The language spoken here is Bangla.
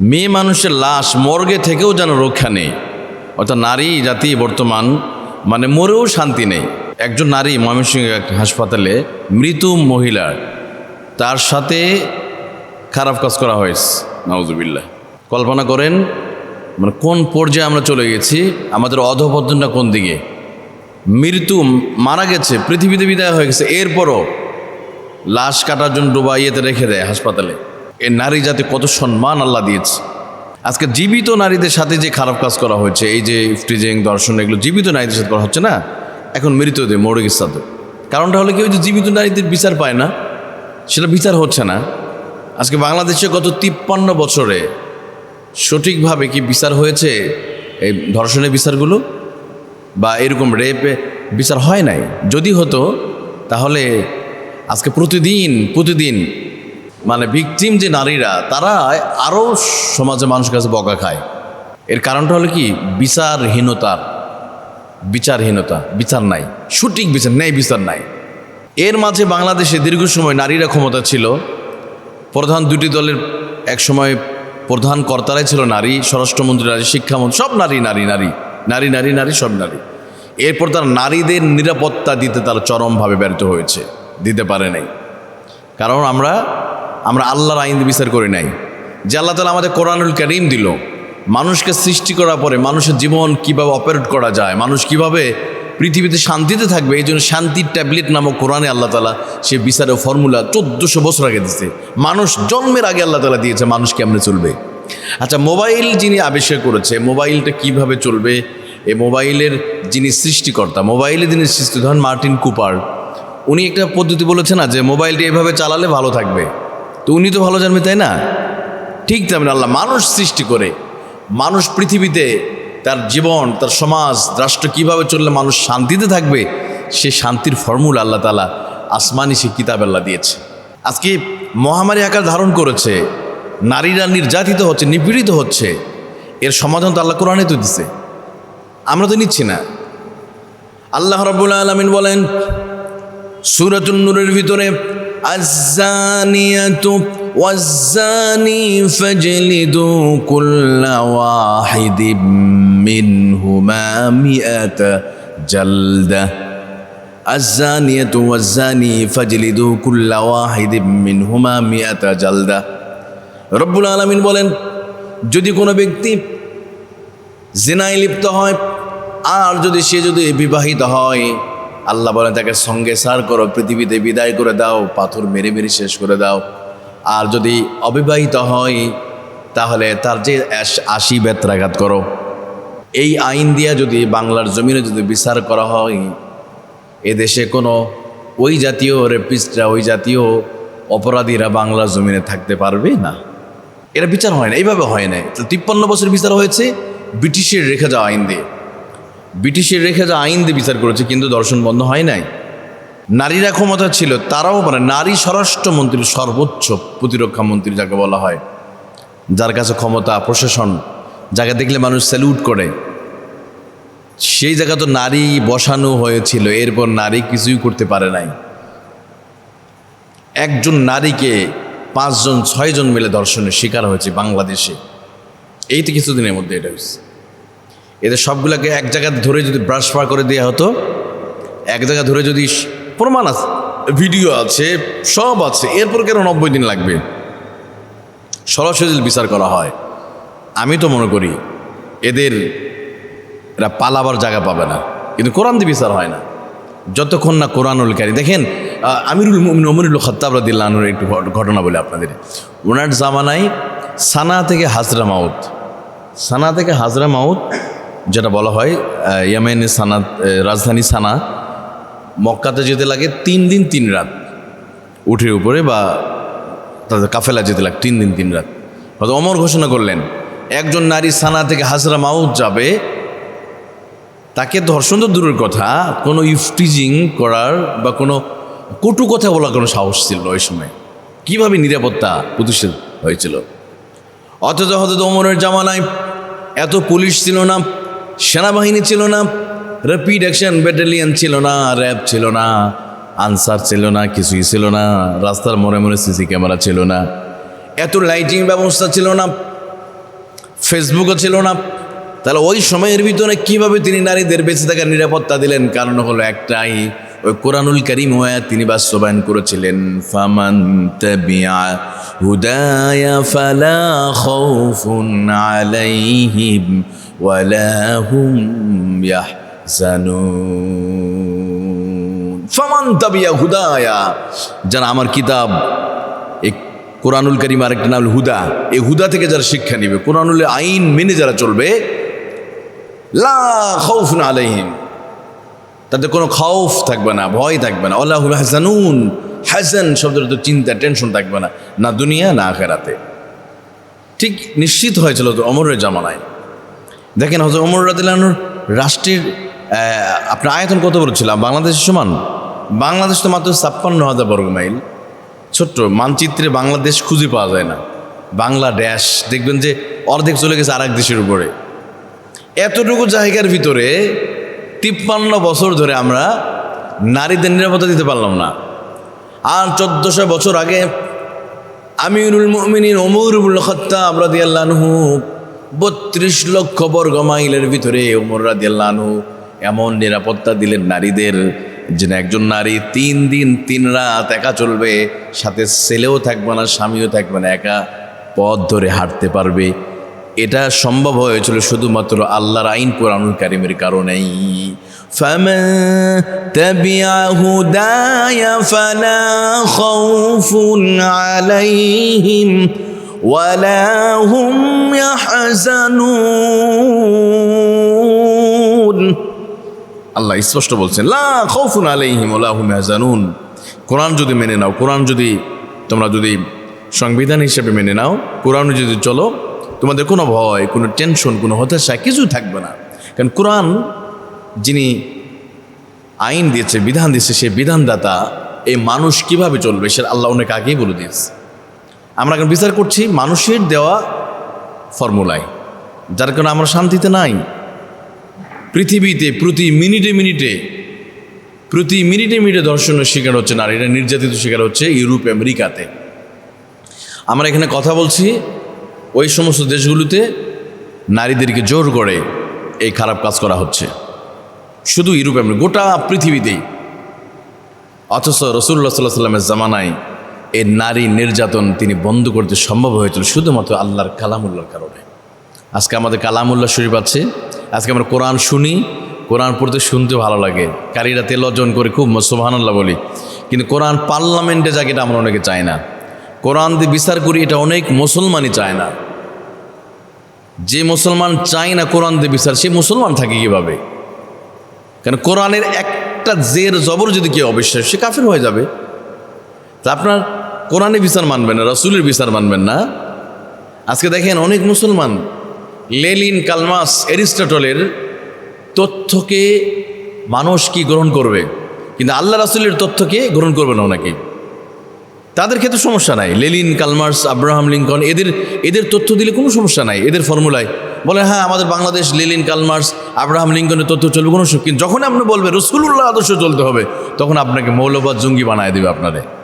মেয়ে মানুষের লাশ মর্গে থেকেও যেন রক্ষা নেই। অর্থাৎ নারী, জাতি, বর্তমান মানে মরেও শান্তি নেই। একজন নারী ময়মনসিংহ হাসপাতালে মৃত মহিলার তার সাথে খারাপ কাজ করা হয়েছে। নওয়াজুবিল্লাহ কল্পনা করেন মানে কোন পর্যায়ে আমরা চলে গেছি, আমাদের অধপতনটা কোন দিকে? মৃত্যু মারা গেছে, পৃথিবীতে বিদায় হয়ে গেছে, এরপরও লাশ কাটার জন্য ডুবাইয়েতে রেখে দেয় হাসপাতালে। এ নারী জাতি কত সম্মান আল্লাহ দিয়েছে। আজকে জীবিত নারীদের সাথে যে খারাপ কাজ করা হয়েছে, এই যে ইফটিজিং দর্শন, এগুলো জীবিত নারীদের সাথে করা হচ্ছে না, এখন মৃতদের গেছে তাদের কারণটা হলো কি, ওই যে জীবিত নারীদের বিচার পায় না, সেটা বিচার হচ্ছে না। আজকে বাংলাদেশে গত তিপ্পান্ন বছরে সঠিকভাবে কি বিচার হয়েছে, এই ধর্ষণের বিচারগুলো? বা এরকম রেপে বিচার হয় নাই? যদি হতো, তাহলে আজকে প্রতিদিন প্রতিদিন মানে ভিকটিম যে নারীরা, তারা আরও সমাজে মানুষের কাছে বকা খায়। এর কারণটা হলো কি? বিচারহীনতার বিচারহীনতা। বিচার নাই। সঠিক বিচার নেই, বিচার নাই। এর মাঝে বাংলাদেশে দীর্ঘ সময় নারীরা ক্ষমতা ছিল। প্রধান দুটি দলের এক সময় প্রধান কর্তারাই ছিল নারী, স্বরাষ্ট্রমন্ত্রী নারী শিক্ষামন্ত্রী, সব নারী নারী নারী। নারী নারী নারী, সব নারী। এরপর তার নারীদের নিরাপত্তা দিতে তারা চরমভাবে ব্যর্থ হয়েছে, দিতে পারে নাই। কারণ আমরা আমরা আল্লাহর আইন বিচার করি নাই। যে আল্লাহ তালা আমাদের কোরআনুল করিম দিল। মানুষকে সৃষ্টি করার পরে মানুষের জীবন কীভাবে অপারেট করা যায়, মানুষ কীভাবে পৃথিবীতে শান্তিতে থাকবে, এই জন্য শান্তির ট্যাবলেট নামক কোরআনে আল্লাহ তালা সে বিচারের ফর্মুলা চোদ্দোশো বছর আগে দিচ্ছে মানুষ জন্মের আগে আল্লাহ তালা দিয়েছে, মানুষ কেমনে চলবে? আচ্ছা মোবাইল যিনি আবিষ্কার করেছে, মোবাইলটা কীভাবে চলবে? এ মোবাইলের যিনি সৃষ্টিকর্তা মোবাইলের যিনি সৃষ্টি, ধরেন মার্টিন কুপার, উনি একটা পদ্ধতি বলেছে না যে মোবাইলটি এভাবে চালালে ভালো থাকবে? তো উনি তো ভালো জানবে, তাই না? ঠিক তেমন আল্লাহ মানুষ সৃষ্টি করে। মানুষ পৃথিবীতে তার জীবন, তার সমাজ, রাষ্ট্র কীভাবে চললে মানুষ শান্তিতে থাকবে, সে শান্তির ফর্মুলা আল্লাহ তালা আসমানি সে কিতাব আল্লাহ দিয়েছে। আজকে মহামারী আকার ধারণ করেছে, নারীরা নির্যাতিত হচ্ছে, নিপীড়িত হচ্ছে, এর সমাধান তো আল্লাহ কোরআনে তো দিছে। আমরা তো নিচ্ছি না। আল্লাহ রব্বুল আলমিন বলেন, সুরাতুন নূরের ভিতরে আজানিয়াতু ওয়াজ্জানি ফাজলিদু কুল্লা ওয়াহিদিম মিনহুমা মিআতা জালদা الزانية والزاني فاجلدوا كل واحد منهما مئة جلدة রব্বুল আলমিন বলেন যদি কোনো ব্যক্তি জেনায় লিপ্ত হয় আর যদি সে যদি বিবাহিত হয় আল্লাহ বলেন, তাকে সঙ্গে সার করো, পৃথিবীতে বিদায় করে দাও, পাথর মেরে মেরে শেষ করে দাও। আর যদি অবিবাহিত হয়, তাহলে তার যে আশি বেত্রাঘাত করো। এই আইন দিয়া যদি বাংলার জমিনে যদি বিচার করা হয় এদেশে কোনো ওই জাতীয় রেপিস্টরা, ওই জাতীয় অপরাধীরা বাংলার জমিনে থাকতে পারবে না। এরা বিচার হয় না, এইভাবে হয় না তো তিপ্পান্ন বছর বিচার হয়েছে, ব্রিটিশের রেখে যাওয়া আইন দিয়ে। ব্রিটিশের রেখে যা আইন দিয়ে বিচার করেছে, কিন্তু দর্শন বন্ধ হয় নাই। নারীরা ক্ষমতা ছিল, তারাও মানে নারী স্বরাষ্ট্রমন্ত্রীর সর্বোচ্চ প্রতিরক্ষা মন্ত্রী যাকে বলা হয়। যার কাছে ক্ষমতা, প্রশাসন, যাকে দেখলে মানুষ স্যালুট করে। সেই জায়গা তো নারী বসানো হয়েছিল, এরপর নারী কিছুই করতে পারে নাই। একজন নারীকে পাঁচজন, ছয়জন মিলে দর্শনের শিকার হয়েছে বাংলাদেশে। এই তো কিছুদিনের মধ্যে এটা হয়েছে। এদের সবগুলোকে এক জায়গায় ধরে যদি ব্রাশ পার করে দেওয়া হতো, এক জায়গা ধরে যদি প্রমাণ আছে ভিডিও আছে, সব আছে, এরপর কেন নব্বই দিন লাগবে? সরাসরি বিচার করা হয়। আমি তো মনে করি, এদের এরা পালাবার জায়গা পাবে না। কিন্তু কোরআন দিয়ে বিচার হয় না। যতক্ষণ না কোরআনুল কারি দেখেন আমিরুল অমরুল খত্তাব রাদিল্লাহর একটু ঘটনা বলে আপনাদের। ওনার জামানায় সানা থেকে হাজরা মাউত, সানা থেকে হাজরা মাউত যেটা বলা হয় আহ, ইয়েমেনের সানা রাজধানী সানা মক্কাতে যেতে লাগে তিন দিন তিন রাত। উঠের উপরে বা তাদের কাফেলা যেতে লাগে তিন দিন তিন রাত। হয়তো অমর ঘোষণা করলেন একজন নারী সানা থেকে হাজরা মাউত যাবে তাকে ধর্ষণ তো দূরের কথা কোনো ইফটিজিং করার বা কোনো কটু কথা বলার কোনো সাহস ছিল ওই সময়। কীভাবে নিরাপত্তা প্রতিষ্ঠিত হয়েছিল? অথচ হয়তো ওমরের জামানায় এত পুলিশ ছিল না সেনাবাহিনী ছিল না র্যাপিড অ্যাকশন ব্যাটালিয়ন ছিল না র্যাব ছিল না আনসার ছিল না, কিছুই ছিল না, রাস্তার মোড়ে মোড়ে সিসি ক্যামেরা ছিল না, এত লাইটিং ব্যবস্থা ছিল না ফেসবুকও ছিল না। তাহলে ওই সময়ের ভিতরে কীভাবে তিনি নারীদের বেঁচে থাকার নিরাপত্তা দিলেন? কারণ হলো একটাই, ওই কোরআনুল করিম ওয়া তিনি বাস্তবায়ন করেছিলেন, ফামান হুদায়া ফালা ওয়ালা হুম ইয়াহজানুন ফামান তাবিআ হুদায়া যারা আমার কিতাব, এই কোরআনুল করিম আরেকটা নাম হুদা। এই হুদা থেকে যারা শিক্ষা নেবে কোরআনুল আইন মেনে যারা চলবে, লা খাউফুন আলাইহিম। তাদের কোনো খাউফ থাকবে না, ভয় থাকবে না। আল্লাহ হাসানুন হাসান শব্দের তো চিন্তা, টেনশন থাকবে না। না দুনিয়া, না আখেরাতে। ঠিক নিশ্চিত হয়েছিল তো অমরের জামানায়। দেখেন হজরত অমর রাদিলানুর রাষ্ট্রের আপনার আয়তন কত বড় ছিল বাংলাদেশের সমান, বাংলাদেশ তো মাত্র ছাপ্পান্ন হাজার বর্গ মাইল। ছোট্ট মানচিত্রে বাংলাদেশ খুঁজে পাওয়া যায় না। বাংলা ড্যাশ দেখবেন যে অর্ধেক চলে গেছে আর দেশের উপরে। এতটুকু জায়গার ভিতরে তিপ্পান্ন বছর ধরে আমরা নারীদের নিরাপত্তা দিতে পারলাম না। আর চোদ্দশো বছর আগে আমিরুল মুমিনিন ওমরুল খত্তাব রাদিয়াল্লাহু বত্রিশ লক্ষ বর্গ মাইলের ভিতরে ওমর রাদিয়াল্লাহু এমন নিরাপত্তা দিলেন নারীদের যেন একজন নারী তিন দিন তিন রাত একা চলবে সাথে ছেলেও থাকবে না স্বামীও থাকবে না একা পথ ধরে হাঁটতে পারবে এটা সম্ভব হয়েছিল শুধুমাত্র আল্লাহর আইন কোরআনুল কারিমের কারণেই فمن تبع هداي فلا خوف عليهم ولا هم يحزنون আল্লাহ স্পষ্ট বলছেন লা খৌফুন আলাইহিম ওলা হুম ইয়াহজানুন কোরআন যদি মেনে নাও কোরআন যদি তোমরা যদি সংবিধান হিসেবে মেনে নাও কোরআন যদি চলো তোমাদের কোনো ভয় কোনো টেনশন কোনো হতাশা কিছুই থাকবে না কারণ কোরআন যিনি আইন দিয়েছে বিধান দিয়েছে সেই বিধানদাতা এই মানুষ কিভাবে চলবে সে আল্লাহ অনেক আগেই বলে দিয়েছে আমরা এখন বিচার করছি মানুষের দেওয়া ফর্মুলায়, যার কারণে আমরা শান্তিতে নাই। পৃথিবীতে প্রতি মিনিটে মিনিটে, প্রতি মিনিটে মিনিটে ধর্ষণের শিকার হচ্ছে নারীরা নির্যাতিত শিকার হচ্ছে ইউরোপ, আমেরিকাতে। আমরা এখানে কথা বলছি, ওই সমস্ত দেশগুলোতে নারীদেরকে জোর করে এই খারাপ কাজ করা হচ্ছে। শুধু ইউরোপ, আমেরিকা, গোটা পৃথিবীতেই। অথচ রসুল্লাহ সাল্লাহ সাল্লামের জামানায় এই নারী নির্যাতন তিনি বন্ধ করতে সম্ভব হয়েছিল শুধুমাত্র আল্লাহর কালামুল্লার কারণে। আজকে আমাদের কালামুল্লাহ শরীফ আছে। আজকে আমরা কোরআন শুনি, কোরআন পড়তে শুনতে ভালো লাগে। কারীরা তেল অর্জন করে খুব সোহানাল্লাহ বলি। কিন্তু কোরআন পার্লামেন্টে যাকে এটা আমরা অনেকে চাই না। কোরআন দিয়ে বিচার করি এটা অনেক মুসলমানই চায় না। যে মুসলমান চায় না কোরআন দিয়ে বিচার, সে মুসলমান থাকে কীভাবে? কারণ কোরআনের একটা জের জবর যদি কেউ অবিশ্বাস সে কাফের হয়ে যাবে। তা আপনার কোরআনে বিচার মানবেন না, রসুলের বিচার মানবেন না। আজকে দেখেন অনেক মুসলমান লেলিন, কালমাস, এরিস্টটলের তথ্যকে মানুষ কি গ্রহণ করবে? কিন্তু আল্লাহ রাসুলের তথ্যকে গ্রহণ করবে না ওনাকে তাদের ক্ষেত্রে সমস্যা নাই। লেলিন কালমার্স আব্রাহাম লিঙ্কন, এদের এদের তথ্য দিলে কোনো সমস্যা নাই। এদের ফর্মুলায় বলে হ্যাঁ আমাদের Bangladesh Lenin Karl Marx Abraham লিঙ্কনের তথ্য চলবে, কোনো কিন্তু যখন আপনি বলবে রসুল্লাহ আদর্শ চলতে হবে, তখন আপনাকে মৌলবাদ জঙ্গি বানায় দেবে আপনাদের।